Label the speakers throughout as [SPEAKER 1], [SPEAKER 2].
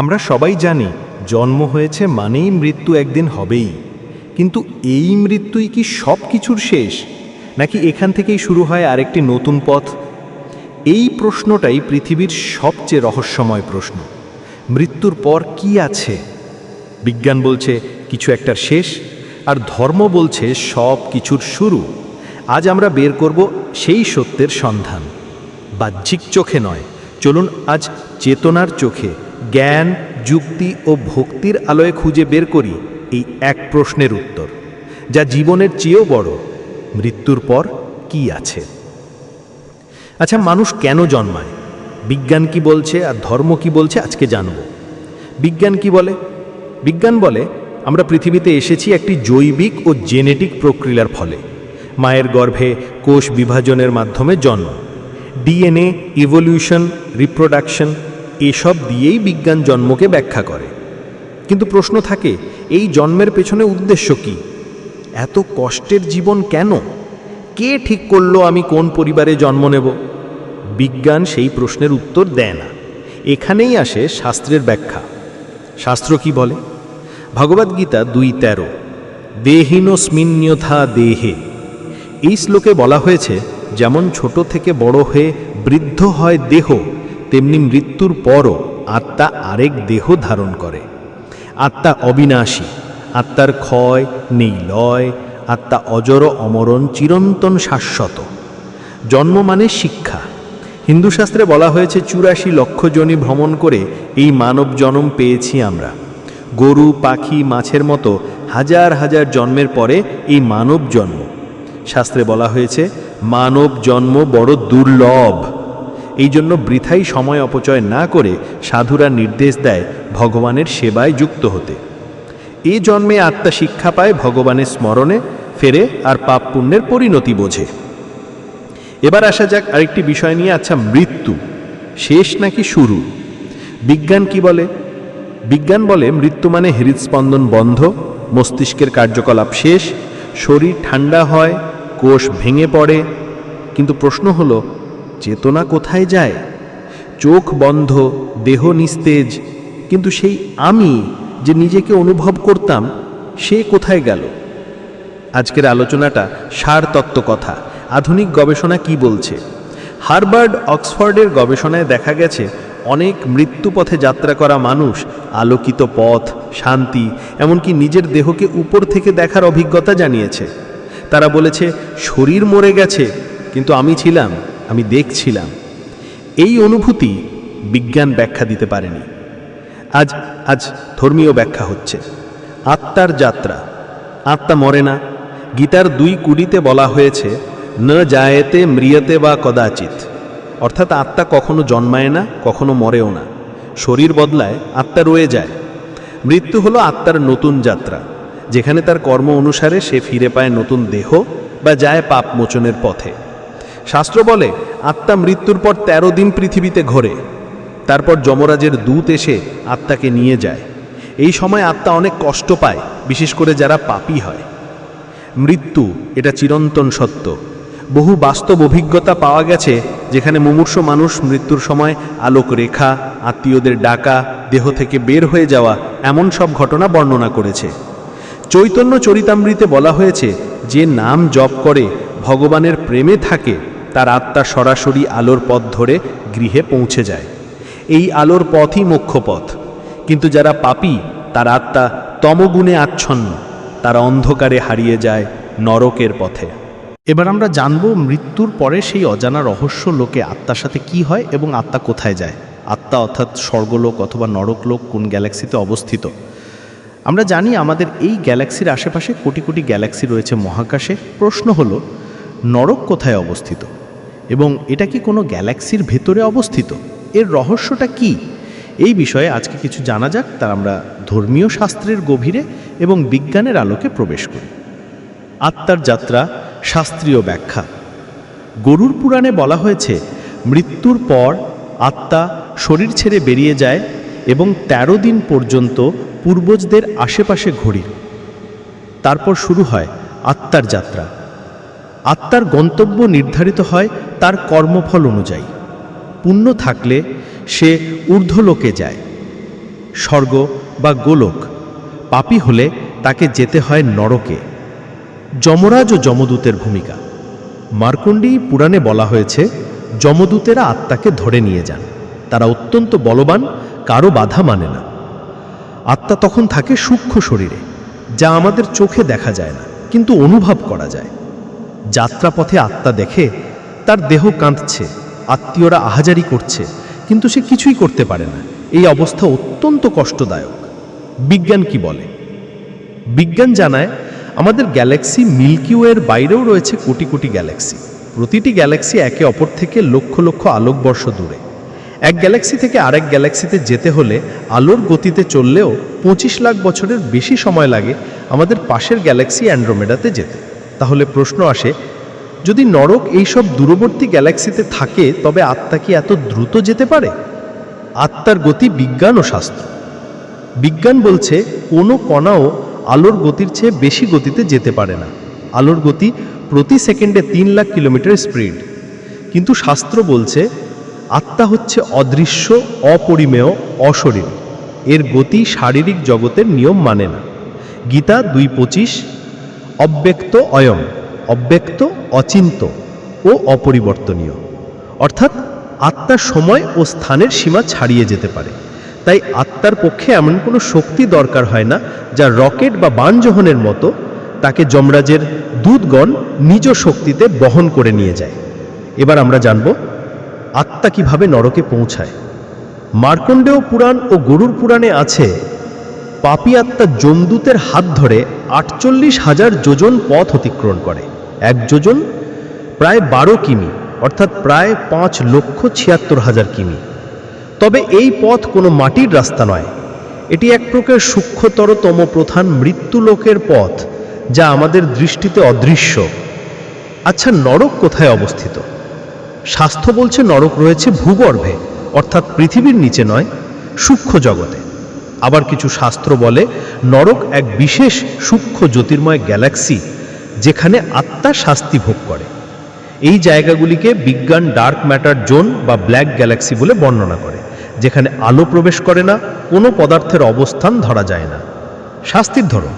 [SPEAKER 1] আমরা সবাই জানি জন্ম হয়েছে মানেই মৃত্যু একদিন হবেই কিন্তু এই মৃত্যুই কি সব কিছুর শেষ নাকি এখান থেকেই শুরু হয় আরেকটি নতুন পথ এই প্রশ্নটাই পৃথিবীর সবচেয়ে রহস্যময় প্রশ্ন মৃত্যুর পর কি আছে বিজ্ঞান বলছে কিছু একটার শেষ আর ধর্ম বলছে সব কিছুর শুরু আজ আমরা বের করব সেই সত্যের সন্ধান বাহ্যিক চোখে নয় চলুন আজ চেতনার চোখে জ্ঞান যুক্তি ও ভক্তির আলোয় খুঁজে বের করি এই এক প্রশ্নের উত্তর যা জীবনের চেয়েও বড় মৃত্যুর পর কি আছে আচ্ছা মানুষ কেন জন্মায় বিজ্ঞান কি বলছে আর ধর্ম কি বলছে আজকে জানব বিজ্ঞান কি বলে বিজ্ঞান বলে আমরা পৃথিবীতে এসেছি একটি জৈবিক ও জেনেটিক প্রক্রিয়ার ফলে মায়ের গর্ভে কোষ বিভাজনের মাধ্যমে জন্ম ডিএনএ ইভলিউশন রিপ্রোডাকশন এসব দিয়েই বিজ্ঞান জন্মকে ব্যাখ্যা করে কিন্তু প্রশ্ন থাকে এই জন্মের পেছনে উদ্দেশ্য কি এত কষ্টের জীবন কেন কে ঠিক করলো আমি কোন পরিবারে জন্ম নেব বিজ্ঞান সেই প্রশ্নের উত্তর দেয় না এখানেই আসে শাস্ত্রের ব্যাখ্যা শাস্ত্র কি বলে ভগবদ্গীতা দুই তেরো দেহীনস্মিন্যথা দেহে এই শ্লোকে বলা হয়েছে যেমন ছোট থেকে বড় হয়ে বৃদ্ধ হয় দেহ তেমনি মৃত্যুর পরও আত্মা আরেক দেহ ধারণ করে আত্মা অবিনাশী আত্মার ক্ষয় নেই লয় আত্মা অজর অমরণ চিরন্তন শাশ্বত জন্ম মানে শিক্ষা হিন্দুশাস্ত্রে বলা হয়েছে চুরাশি লক্ষ জনি ভ্রমণ করে এই মানব জন্ম পেয়েছি আমরা গরু পাখি মাছের মতো হাজার হাজার জন্মের পরে এই মানব জন্ম শাস্ত্রে বলা হয়েছে মানব জন্ম বড় দুর্লভ এই জন্য বৃথাই সময় অপচয় না করে সাধুরা নির্দেশ দেয় ভগবানের সেবায় যুক্ত হতে এ জন্মে আত্মা শিক্ষা পায় ভগবানের স্মরণে ফেরে আর পাপ পুণ্যের পরিণতি বোঝে এবার আসা যাক আরেকটি বিষয় নিয়ে আচ্ছা মৃত্যু শেষ নাকি শুরু বিজ্ঞান কি বলে বিজ্ঞান বলে মৃত্যু মানে হৃদস্পন্দন বন্ধ মস্তিষ্কের কার্যকলাপ শেষ শরীর ঠান্ডা হয় কোষ ভেঙে পড়ে কিন্তু প্রশ্ন হলো চেতনা কোথায় যায় চোখ বন্ধ দেহ নিস্তেজ কিন্তু সেই আমি যে নিজেকে অনুভব করতাম সে কোথায় গেল আজকের আলোচনাটা সারতত্ত্ব কথা আধুনিক গবেষণা কি বলছে হার্বার্ড অক্সফোর্ডের গবেষণায় দেখা গেছে অনেক মৃত্যুপথে যাত্রা করা মানুষ আলোকিত পথ শান্তি এমনকি নিজের দেহকে উপর থেকে দেখার অভিজ্ঞতা জানিয়েছে তারা বলেছে শরীর মরে গেছে কিন্তু আমি ছিলাম আমি দেখছিলাম এই অনুভূতি বিজ্ঞান ব্যাখ্যা দিতে পারেনি আজ আজ ধর্মীয় ব্যাখ্যা হচ্ছে আত্মার যাত্রা আত্মা মরে না গীতার দুই কুড়িতে বলা হয়েছে ন যায়েতে মৃয়তে বা কদাচিত অর্থাৎ আত্মা কখনো জন্মায় না কখনো মরেও না শরীর বদলায় আত্মা রয়ে যায় মৃত্যু হলো আত্মার নতুন যাত্রা যেখানে তার কর্ম অনুসারে সে ফিরে পায় নতুন দেহ বা যায় পাপ মোচনের পথে শাস্ত্র বলে আত্মা মৃত্যুর পর ১৩ দিন পৃথিবীতে ঘোরে তারপর যমরাজের দূত এসে আত্মাকে নিয়ে যায় এই সময় আত্মা অনেক কষ্ট পায় বিশেষ করে যারা পাপি হয় মৃত্যু এটা চিরন্তন সত্য বহু বাস্তব অভিজ্ঞতা পাওয়া গেছে যেখানে মুমূর্ষ মানুষ মৃত্যুর সময় আলোক রেখা আত্মীয়দের ডাকা দেহ থেকে বের হয়ে যাওয়া এমন সব ঘটনা বর্ণনা করেছে চৈতন্য চরিতামৃতে বলা হয়েছে যে নাম জপ করে ভগবানের প্রেমে থাকে তার আত্মা সরাসরি আলোর পথ ধরে গৃহে পৌঁছে যায় এই আলোর পথই মুখ্য পথ কিন্তু যারা পাপি তার আত্মা তমগুণে আচ্ছন্ন তার অন্ধকারে হারিয়ে যায় নরকের পথে এবার আমরা জানব মৃত্যুর পরে সেই অজানা রহস্য লোকে আত্মার সাথে কি হয় এবং আত্মা কোথায় যায় আত্মা অর্থাৎ স্বর্গলোক অথবা নরকলোক কোন গ্যালাক্সিতে অবস্থিত আমরা জানি আমাদের এই গ্যালাক্সির আশেপাশে কোটি কোটি গ্যালাক্সি রয়েছে মহাকাশে প্রশ্ন হলো নরক কোথায় অবস্থিত এবং এটা কি কোনো গ্যালাক্সির ভেতরে অবস্থিত এর রহস্যটা কি এই বিষয়ে আজকে কিছু জানা যাক তার আমরা ধর্মীয় শাস্ত্রের গভীরে এবং বিজ্ঞানের আলোকে প্রবেশ করি আত্মার যাত্রা শাস্ত্রীয় ব্যাখ্যা গরুর পুরাণে বলা হয়েছে মৃত্যুর পর আত্মা শরীর ছেড়ে বেরিয়ে যায় এবং ১৩ দিন পর্যন্ত পূর্বজদের আশেপাশে ঘড়ি তারপর শুরু হয় আত্মার যাত্রা আত্মার গন্তব্য নির্ধারিত হয় তার কর্মফল অনুযায়ী পুণ্য থাকলে সে ঊর্ধ্বলোকে যায় স্বর্গ বা গোলক পাপি হলে তাকে যেতে হয় নরকে যমরাজ ও যমদূতের ভূমিকা মার্কণ্ডী পুরাণে বলা হয়েছে যমদূতেরা আত্মাকে ধরে নিয়ে যান তারা অত্যন্ত বলবান কারো বাধা মানে না আত্মা তখন থাকে সূক্ষ্ম শরীরে যা আমাদের চোখে দেখা যায় না কিন্তু অনুভব করা যায় যাত্রাপথে আত্মা দেখে তার দেহ কাঁদছে আত্মীয়রা আহাজারি করছে কিন্তু সে কিছুই করতে পারে না এই অবস্থা অত্যন্ত কষ্টদায়ক বিজ্ঞান কি বলে বিজ্ঞান জানায় আমাদের গ্যালাক্সি মিল্কিওয়ের বাইরেও রয়েছে কোটি কোটি গ্যালাক্সি প্রতিটি গ্যালাক্সি একে অপর থেকে লক্ষ লক্ষ আলোকবর্ষ দূরে এক গ্যালাক্সি থেকে আরেক গ্যালাক্সিতে যেতে হলে আলোর গতিতে চললেও পঁচিশ লাখ বছরের বেশি সময় লাগে আমাদের পাশের গ্যালাক্সি অ্যান্ড্রোমেডাতে যেতে তাহলে প্রশ্ন আসে যদি নরক এইসব দূরবর্তী গ্যালাক্সিতে থাকে তবে আত্মা কি এত দ্রুত যেতে পারে আত্মার গতি বিজ্ঞান ও শাস্ত্র বিজ্ঞান বলছে কোনো কণাও আলোর গতির চেয়ে বেশি গতিতে যেতে পারে না আলোর গতি প্রতি সেকেন্ডে তিন লাখ কিলোমিটার স্পিড কিন্তু শাস্ত্র বলছে আত্মা হচ্ছে অদৃশ্য অপরিমেয় অশরীর এর গতি শারীরিক জগতের নিয়ম মানে না গীতা দুই পঁচিশ অব্যক্ত অয়ং অব্যক্ত অচিন্ত ও অপরিবর্তনীয় অর্থাৎ আত্মার সময় ও স্থানের সীমা ছাড়িয়ে যেতে পারে তাই আত্মার পক্ষে এমন কোনো শক্তি দরকার হয় না যা রকেট বা বানজহনের মতো তাকে যমরাজের দুধগণ নিজ শক্তিতে বহন করে নিয়ে যায় এবার আমরা জানব আত্মা কিভাবে নরকে পৌঁছায় মার্কণ্ডেয় পুরাণ ও গরুর পুরাণে আছে পাপি আত্মা জমদূতের হাত ধরে আটচল্লিশ হাজার যোজন পথ অতিক্রম করে এক যোজন প্রায় বারো কিমি অর্থাৎ প্রায় পাঁচ লক্ষ ছিয়াত্তর হাজার কিমি তবে এই পথ কোনো মাটির রাস্তা নয় এটি এক প্রকার সূক্ষ্মতরতম প্রধান মৃত্যুলোকের পথ যা আমাদের দৃষ্টিতে অদৃশ্য আচ্ছা নরক কোথায় অবস্থিত স্বাস্থ্য বলছে নরক রয়েছে ভূগর্ভে অর্থাৎ পৃথিবীর নিচে নয় সূক্ষ্ম জগতে আবার কিছু শাস্ত্র বলে নরক এক বিশেষ সূক্ষ্ম জ্যোতির্ময় গ্যালাক্সি যেখানে আত্মা শাস্তি ভোগ করে এই জায়গাগুলিকে বিজ্ঞান ডার্ক ম্যাটার জোন বা ব্ল্যাক গ্যালাক্সি বলে বর্ণনা করে যেখানে আলো প্রবেশ করে না কোনো পদার্থের অবস্থান ধরা যায় না শাস্তির ধরন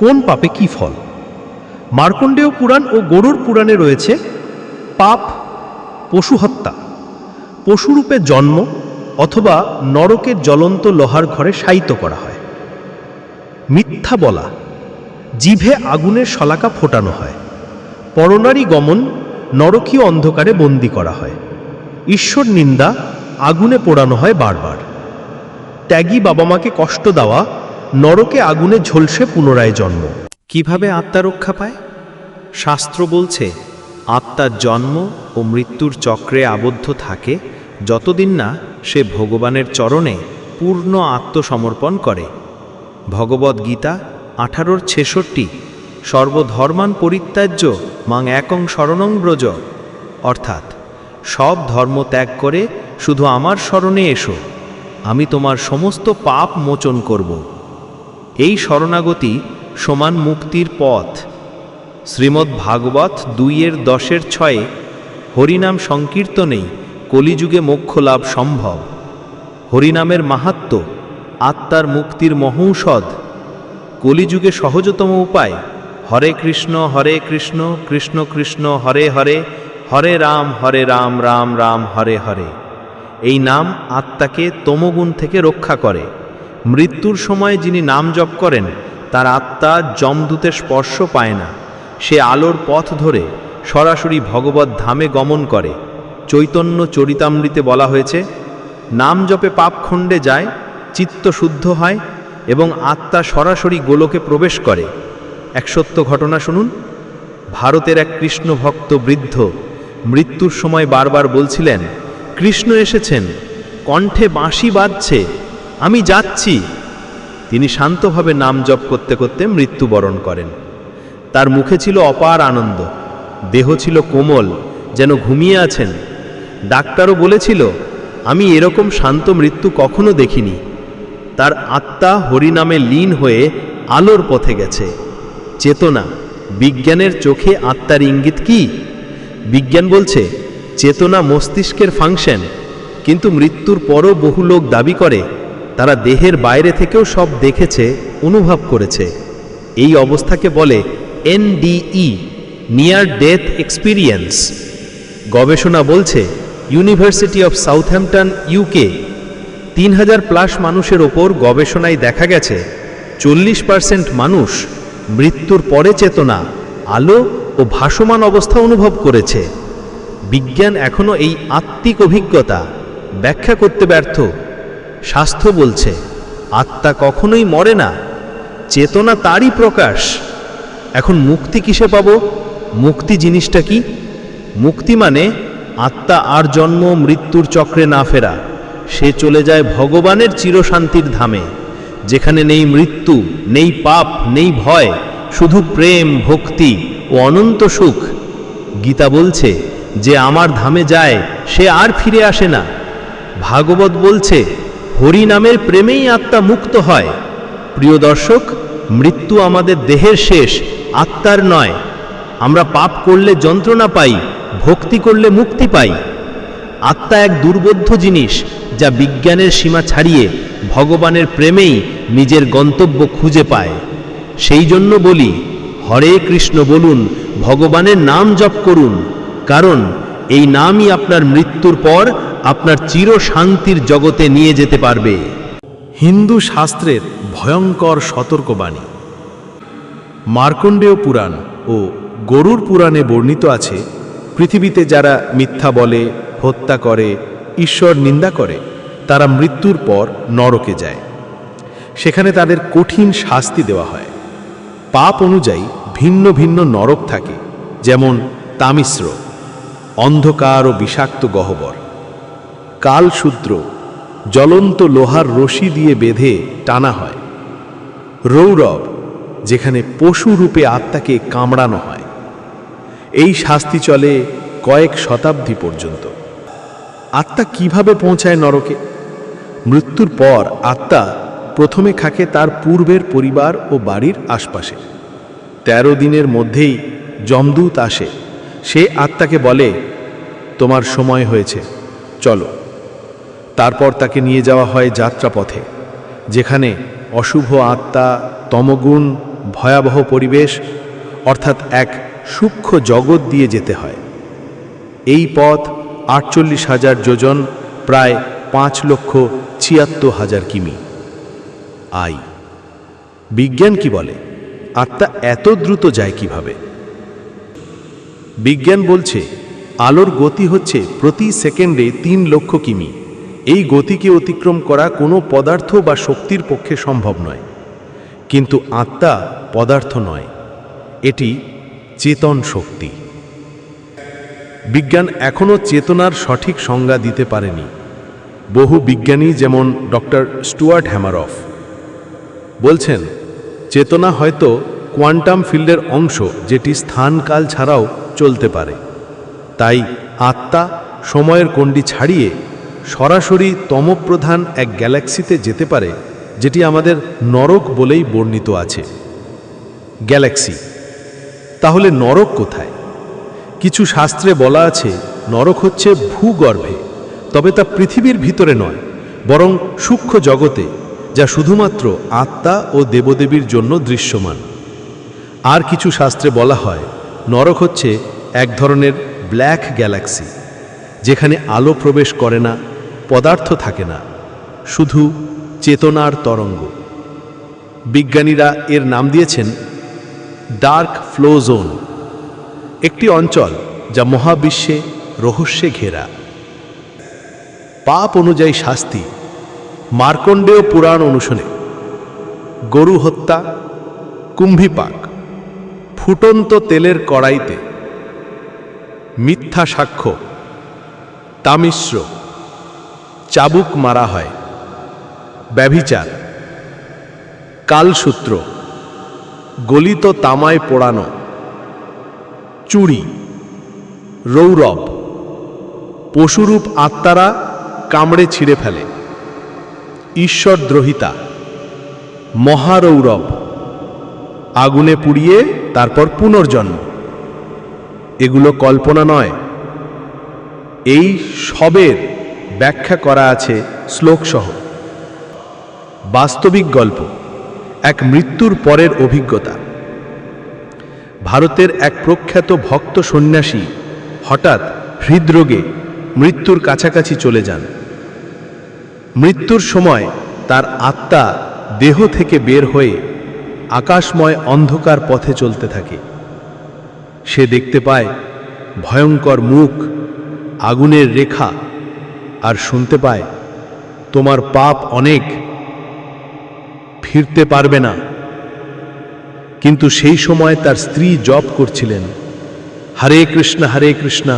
[SPEAKER 1] কোন পাপে কি ফল মার্কণ্ডেয় পুরাণ ও গরুর পুরাণে রয়েছে পাপ পশু হত্যা পশুরূপে জন্ম অথবা নরকের জ্বলন্ত লোহার ঘরে শায়িত করা হয় মিথ্যা বলা জিভে আগুনের শলাকা ফোটানো হয় পরনারী গমন নরকীয় অন্ধকারে বন্দি করা হয় ঈশ্বর নিন্দা আগুনে পোড়ানো হয় বারবার ত্যাগী বাবা মাকে কষ্ট দেওয়া নরকে আগুনে ঝলসে পুনরায় জন্ম কিভাবে আত্মা রক্ষা পায় শাস্ত্র বলছে আত্মার জন্ম ও মৃত্যুর চক্রে আবদ্ধ থাকে যতদিন না সে ভগবানের চরণে পূর্ণ আত্মসমর্পণ করে ভগবদ গীতা আঠারোর ছেষট্টি সর্বধর্মান পরিত্যাজ্য মাং একং শরণং ব্রজ অর্থাৎ সব ধর্ম ত্যাগ করে শুধু আমার স্মরণে এসো আমি তোমার সমস্ত পাপ মোচন করব এই শরণাগতি সমান মুক্তির পথ শ্রীমদ্ ভাগবত দুইয়ের দশের ছয়ে হরিনাম সংকীর্তনেই কলিযুগে মোক্ষ লাভ সম্ভব হরিনামের মাহাত্ম আত্মার মুক্তির মহৌষধ কলিযুগে সহজতম উপায় হরে কৃষ্ণ হরে কৃষ্ণ কৃষ্ণ কৃষ্ণ হরে হরে হরে রাম হরে রাম রাম রাম হরে হরে এই নাম আত্মাকে তমগুণ থেকে রক্ষা করে মৃত্যুর সময় যিনি নাম জপ করেন তার আত্মা জমদূতে স্পর্শ পায় না সে আলোর পথ ধরে সরাসরি ভগবত ধামে গমন করে চৈতন্য চরিতামৃতে বলা হয়েছে নাম জপে পাপ খণ্ডে যায় চিত্ত শুদ্ধ হয় এবং আত্মা সরাসরি গোলকে প্রবেশ করে এক সত্য ঘটনা শুনুন ভারতের এক কৃষ্ণ ভক্ত বৃদ্ধ মৃত্যুর সময় বারবার বলছিলেন কৃষ্ণ এসেছেন কণ্ঠে বাঁশি বাজছে আমি যাচ্ছি তিনি শান্তভাবে নাম জপ করতে করতে মৃত্যুবরণ করেন তার মুখে ছিল অপার আনন্দ দেহ ছিল কোমল যেন ঘুমিয়ে আছেন ডাক্তারও বলেছিল আমি এরকম শান্ত মৃত্যু কখনো দেখিনি তার আত্মা হরিনামে লীন হয়ে আলোর পথে গেছে চেতনা বিজ্ঞানের চোখে আত্মার ইঙ্গিত কি বিজ্ঞান বলছে চেতনা মস্তিষ্কের ফাংশন কিন্তু মৃত্যুর পরও বহু লোক দাবি করে তারা দেহের বাইরে থেকেও সব দেখেছে অনুভব করেছে এই অবস্থাকে বলে এনডিই নিয়ার ডেথ এক্সপিরিয়েন্স গবেষণা বলছে ইউনিভার্সিটি অফ সাউথহ্যাম্পটন ইউকে তিন হাজার প্লাস মানুষের ওপর গবেষণায় দেখা গেছে চল্লিশ পার্সেন্ট মানুষ মৃত্যুর পরে চেতনা আলো ও ভাসমান অবস্থা অনুভব করেছে বিজ্ঞান এখনও এই আত্মিক অভিজ্ঞতা ব্যাখ্যা করতে ব্যর্থ স্বাস্থ্য বলছে আত্মা কখনোই মরে না চেতনা তারই প্রকাশ এখন মুক্তি কিসে পাব মুক্তি জিনিসটা কি মুক্তি মানে আত্মা আর জন্ম মৃত্যুর চক্রে না ফেরা সে চলে যায় ভগবানের চিরশান্তির ধামে যেখানে নেই মৃত্যু নেই পাপ নেই ভয় শুধু প্রেম ভক্তি ও অনন্ত সুখ গীতা বলছে যে আমার ধামে যায় সে আর ফিরে আসে না ভাগবত বলছে হরি নামের প্রেমেই আত্মা মুক্ত হয় প্রিয় দর্শক মৃত্যু আমাদের দেহের শেষ আত্মার নয় আমরা পাপ করলে যন্ত্রণা পাই ভক্তি করলে মুক্তি পাই আত্মা এক দুর্বোধ্য জিনিস যা বিজ্ঞানের সীমা ছাড়িয়ে ভগবানের প্রেমেই নিজের গন্তব্য খুঁজে পায় সেই জন্য বলি হরে কৃষ্ণ বলুন ভগবানের নাম জপ করুন কারণ এই নামই আপনার মৃত্যুর পর আপনার চির শান্তির জগতে নিয়ে যেতে পারবে হিন্দু শাস্ত্রের ভয়ঙ্কর সতর্কবাণী মার্কণ্ডেয় পুরাণ ও গরুর পুরাণে বর্ণিত আছে পৃথিবীতে যারা মিথ্যা বলে হত্যা করে ঈশ্বর নিন্দা করে তারা মৃত্যুর পর নরকে যায় সেখানে তাদের কঠিন শাস্তি দেওয়া হয় পাপ অনুযায়ী ভিন্ন ভিন্ন নরক থাকে যেমন তামিশ্র অন্ধকার ও বিষাক্ত গহ্বর কালসূত্র জ্বলন্ত লোহার রশি দিয়ে বেঁধে টানা হয় রৌরব যেখানে পশু রূপে আত্মাকে কামড়ানো হয় এই শাস্তি চলে কয়েক শতাব্দী পর্যন্ত আত্মা কিভাবে পৌঁছায় নরকে মৃত্যুর পর আত্মা প্রথমে খাকে তার পূর্বের পরিবার ও বাড়ির আশপাশে ১৩ দিনের মধ্যেই জমদূত আসে সে আত্মাকে বলে তোমার সময় হয়েছে চলো তারপর তাকে নিয়ে যাওয়া হয় যাত্রাপথে যেখানে অশুভ আত্মা তমগুণ ভয়াবহ পরিবেশ অর্থাৎ এক সূক্ষ্ম জগৎ দিয়ে যেতে হয় এই পথ আটচল্লিশ হাজার যোজন প্রায় পাঁচ লক্ষ ছিয়াত্তর হাজার কিমি আই বিজ্ঞান কি বলে আত্মা এত দ্রুত যায় কিভাবে বিজ্ঞান বলছে আলোর গতি হচ্ছে প্রতি সেকেন্ডে তিন লক্ষ কিমি এই গতিকে অতিক্রম করা কোনো পদার্থ বা শক্তির পক্ষে সম্ভব নয় কিন্তু আত্মা পদার্থ নয় এটি চেতন শক্তি বিজ্ঞান এখনও চেতনার সঠিক সংজ্ঞা দিতে পারেনি বহু বিজ্ঞানী যেমন ডক্টর স্টুয়ার্ট হ্যামারফ বলছেন চেতনা হয়তো কোয়ান্টাম ফিল্ডের অংশ যেটি স্থানকাল ছাড়াও চলতে পারে তাই আত্মা সময়ের কণ্ডি ছাড়িয়ে সরাসরি তমপ্রধান এক গ্যালাক্সিতে যেতে পারে যেটি আমাদের নরক বলেই বর্ণিত আছে গ্যালাক্সি তাহলে নরক কোথায় কিছু শাস্ত্রে বলা আছে নরক হচ্ছে ভূগর্ভে তবে তা পৃথিবীর ভিতরে নয় বরং সূক্ষ্ম জগতে যা শুধুমাত্র আত্মা ও দেবদেবীর জন্য দৃশ্যমান আর কিছু শাস্ত্রে বলা হয় নরক হচ্ছে এক ধরনের ব্ল্যাক গ্যালাক্সি যেখানে আলো প্রবেশ করে না পদার্থ থাকে না শুধু চেতনার তরঙ্গ বিজ্ঞানীরা এর নাম দিয়েছেন ডার্ক ফ্লো জোন একটি অঞ্চল যা মহাবিশ্বে রহস্যে ঘেরা পাপ অনুযায়ী শাস্তি মার্কণ্ডেয় পুরাণ অনুশনে গরু হত্যা কুম্ভিপাক ফুটন্ত তেলের কড়াইতে মিথ্যা সাক্ষ্য তামিশ্র চাবুক মারা হয় ব্যভিচার কালসূত্র গলিত তামায় পোড়ানো চুড়ি রৌরব পশুরূপ আত্মারা কামড়ে ছিঁড়ে ফেলে ঈশ্বরদ্রোহিতা মহারৌরব আগুনে পুড়িয়ে তারপর পুনর্জন্ম এগুলো কল্পনা নয় এই সবের ব্যাখ্যা করা আছে শ্লোকসহ বাস্তবিক গল্প এক মৃত্যুর পরের অভিজ্ঞতা ভারতের এক প্রখ্যাত ভক্ত সন্ন্যাসী হঠাৎ হৃদরোগে মৃত্যুর কাছাকাছি চলে যান মৃত্যুর সময় তার আত্মা দেহ থেকে বের হয়ে আকাশময় অন্ধকার পথে চলতে থাকে সে দেখতে পায় ভয়ঙ্কর মুখ আগুনের রেখা আর শুনতে পায় তোমার পাপ অনেক ফিরতে পারবে না কিন্তু সেই সময় তার স্ত্রী জপ করছিলেন হরে কৃষ্ণ হরে কৃষ্ণ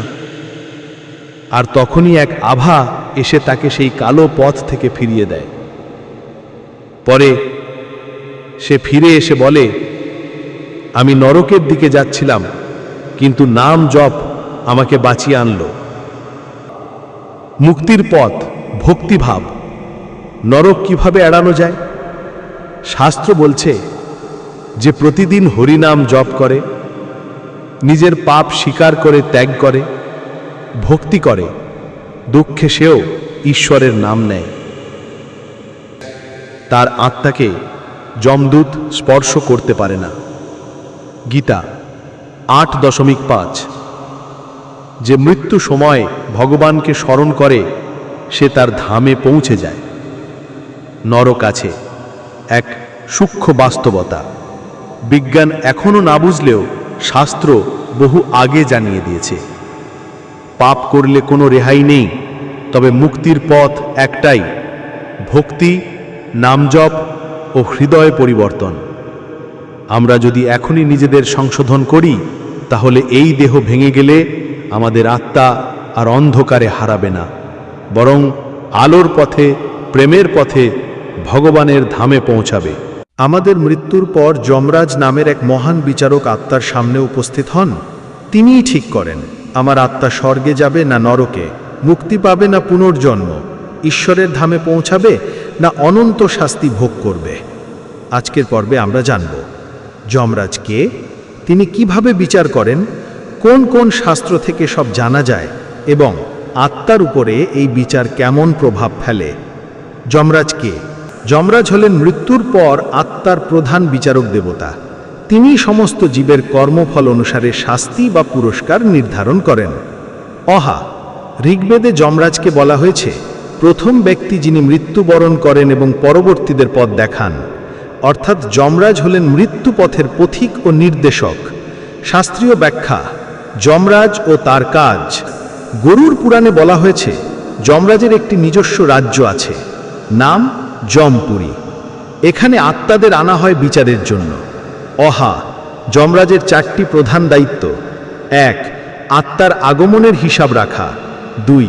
[SPEAKER 1] আর তখনই এক আভা এসে তাকে সেই কালো পথ থেকে ফিরিয়ে দেয় পরে সে ফিরে এসে বলে আমি নরকের দিকে যাচ্ছিলাম কিন্তু নাম জপ আমাকে বাঁচিয়ে আনল মুক্তির পথ ভক্তিভাব নরক কিভাবে এড়ানো যায় শাস্ত্র বলছে যে প্রতিদিন হরিনাম জপ করে নিজের পাপ স্বীকার করে ত্যাগ করে ভক্তি করে দুঃখে সেও ঈশ্বরের নাম নেয় তার আত্মাকে যমদূত স্পর্শ করতে পারে না গীতা আট দশমিক পাঁচ যে মৃত্যু সময় ভগবানকে স্মরণ করে সে তার ধামে পৌঁছে যায় নরক আছে এক সূক্ষ্ম বাস্তবতা বিজ্ঞান এখনও না বুঝলেও শাস্ত্র বহু আগে জানিয়ে দিয়েছে পাপ করলে কোনো রেহাই নেই তবে মুক্তির পথ একটাই ভক্তি নামজপ ও হৃদয় পরিবর্তন আমরা যদি এখনই নিজেদের সংশোধন করি তাহলে এই দেহ ভেঙে গেলে আমাদের আত্মা আর অন্ধকারে হারাবে না বরং আলোর পথে প্রেমের পথে ভগবানের ধামে পৌঁছাবে আমাদের মৃত্যুর পর যমরাজ নামের এক মহান বিচারক আত্মার সামনে উপস্থিত হন তিনিই ঠিক করেন আমার আত্মা স্বর্গে যাবে না নরকে মুক্তি পাবে না পুনর্জন্ম ঈশ্বরের ধামে পৌঁছাবে না অনন্ত শাস্তি ভোগ করবে আজকের পর্বে আমরা জানব যমরাজ কে তিনি কিভাবে বিচার করেন কোন কোন শাস্ত্র থেকে সব জানা যায় এবং আত্মার উপরে এই বিচার কেমন প্রভাব ফেলে যমরাজ কে যমরাজ হলেন মৃত্যুর পর আত্মার প্রধান বিচারক দেবতা তিনি সমস্ত জীবের কর্মফল অনুসারে শাস্তি বা পুরস্কার নির্ধারণ করেন অহা ঋগ্বেদে যমরাজকে বলা হয়েছে প্রথম ব্যক্তি যিনি মৃত্যুবরণ করেন এবং পরবর্তীদের পথ দেখান অর্থাৎ যমরাজ হলেন মৃত্যু পথের পথিক ও নির্দেশক শাস্ত্রীয় ব্যাখ্যা যমরাজ ও তার কাজ গরুর পুরাণে বলা হয়েছে যমরাজের একটি নিজস্ব রাজ্য আছে নাম যমপুরী এখানে আত্মাদের আনা হয় বিচারের জন্য অহা যমরাজের চারটি প্রধান দায়িত্ব এক আত্মার আগমনের হিসাব রাখা দুই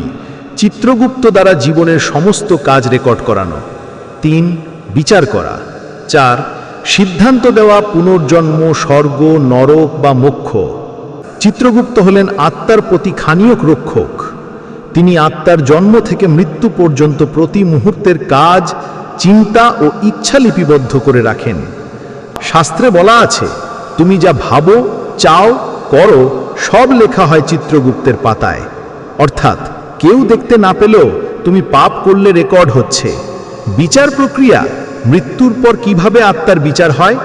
[SPEAKER 1] চিত্রগুপ্ত দ্বারা জীবনের সমস্ত কাজ রেকর্ড করানো তিন বিচার করা চার সিদ্ধান্ত দেওয়া পুনর্জন্ম স্বর্গ নরক বা মোক্ষ চিত্রগুপ্ত হলেন আত্মার প্রতি খানীয়ক রক্ষক তিনি আত্মার জন্ম থেকে মৃত্যু পর্যন্ত প্রতি মুহূর্তের কাজ চিন্তা ও ইচ্ছা লিপিবদ্ধ করে রাখেন শাস্ত্রে বলা আছে তুমি যা ভাবো চাও করো সব লেখা হয় চিত্রগুপ্তের পাতায় অর্থাৎ কেউ দেখতে না পেলেও তুমি পাপ করলে রেকর্ড হচ্ছে বিচার প্রক্রিয়া মৃত্যুর পর কিভাবে আত্মার বিচার হয়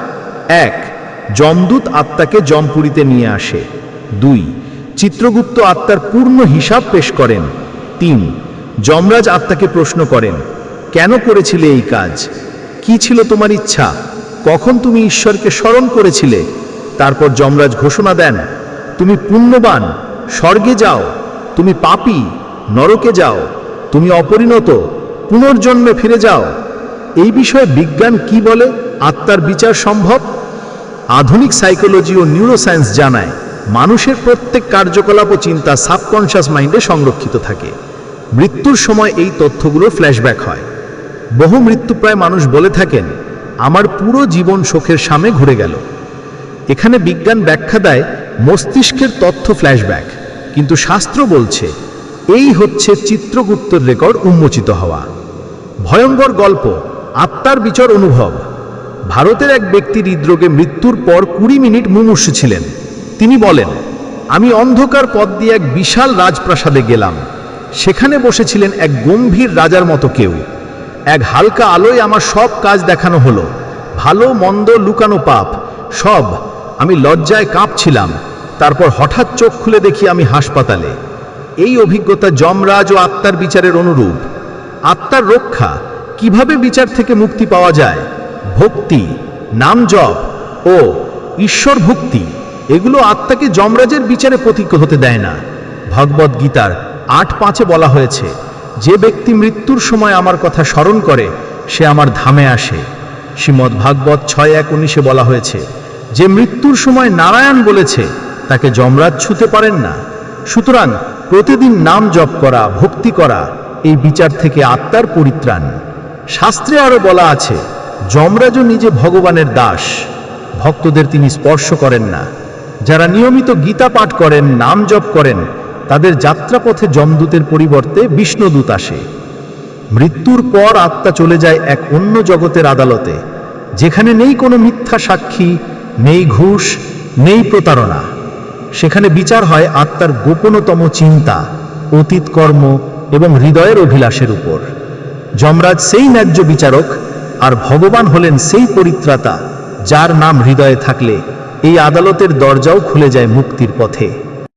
[SPEAKER 1] এক যমদূত আত্মাকে জমপুরিতে নিয়ে আসে দুই চিত্রগুপ্ত আত্মার পূর্ণ হিসাব পেশ করেন তিন যমরাজ আত্মাকে প্রশ্ন করেন কেন করেছিলে এই কাজ কি ছিল তোমার ইচ্ছা কখন তুমি ঈশ্বরকে স্মরণ করেছিলে তারপর যমরাজ ঘোষণা দেন তুমি পুণ্যবান স্বর্গে যাও তুমি পাপি নরকে যাও তুমি অপরিণত পুনর্জন্মে ফিরে যাও এই বিষয়ে বিজ্ঞান কি বলে আত্মার বিচার সম্ভব আধুনিক সাইকোলজি ও নিউরোসায়েন্স জানায় মানুষের প্রত্যেক কার্যকলাপ ও চিন্তা সাবকনশাস মাইন্ডে সংরক্ষিত থাকে মৃত্যুর সময় এই তথ্যগুলো ফ্ল্যাশব্যাক হয় বহু মৃত্যুপ্রায় মানুষ বলে থাকেন আমার পুরো জীবন শোকের সামনে ঘুরে গেল এখানে বিজ্ঞান ব্যাখ্যা দেয় মস্তিষ্কের তথ্য ফ্ল্যাশব্যাক কিন্তু শাস্ত্র বলছে এই হচ্ছে চিত্রগুপ্তর রেকর্ড উন্মোচিত হওয়া ভয়ঙ্কর গল্প আত্মার বিচার অনুভব ভারতের এক ব্যক্তি হৃদরোগে মৃত্যুর পর কুড়ি মিনিট মুমূর্ষ ছিলেন তিনি বলেন আমি অন্ধকার পথ দিয়ে এক বিশাল রাজপ্রাসাদে গেলাম সেখানে বসেছিলেন এক গম্ভীর রাজার মতো কেউ এক হালকা আলোয় আমার সব কাজ দেখানো হলো ভালো মন্দ লুকানো পাপ সব আমি লজ্জায় কাঁপছিলাম তারপর হঠাৎ চোখ খুলে দেখি আমি হাসপাতালে এই অভিজ্ঞতা যমরাজ ও আত্মার বিচারের অনুরূপ আত্মার রক্ষা কিভাবে বিচার থেকে মুক্তি পাওয়া যায় ভক্তি নাম জপ ও ঈশ্বর ভক্তি এগুলো আত্মাকে যমরাজের বিচারে প্রতীক হতে দেয় না ভগবদ্গীতার আট পাঁচে বলা হয়েছে যে ব্যক্তি মৃত্যুর সময় আমার কথা স্মরণ করে সে আমার ধামে আসে শ্রীমদ্ ভাগবত ছয় এক উনিশে বলা হয়েছে যে মৃত্যুর সময় নারায়ণ বলেছে তাকে যমরাজ ছুতে পারেন না সুতরাং প্রতিদিন নাম জপ করা ভক্তি করা এই বিচার থেকে আত্মার পরিত্রাণ শাস্ত্রে আরও বলা আছে যমরাজও নিজে ভগবানের দাস ভক্তদের তিনি স্পর্শ করেন না যারা নিয়মিত গীতা পাঠ করেন নাম জপ করেন তাদের যাত্রাপথে যমদূতের পরিবর্তে বিষ্ণুদূত আসে মৃত্যুর পর আত্মা চলে যায় এক অন্য জগতের আদালতে যেখানে নেই কোনো মিথ্যা সাক্ষী নেই ঘুষ নেই প্রতারণা সেখানে বিচার হয় আত্মার গোপনতম চিন্তা অতীত কর্ম এবং হৃদয়ের অভিলাষের উপর যমরাজ সেই ন্যায্য বিচারক আর ভগবান হলেন সেই পরিত্রাতা যার নাম হৃদয়ে থাকলে এই আদালতের দরজাও খুলে যায় মুক্তির পথে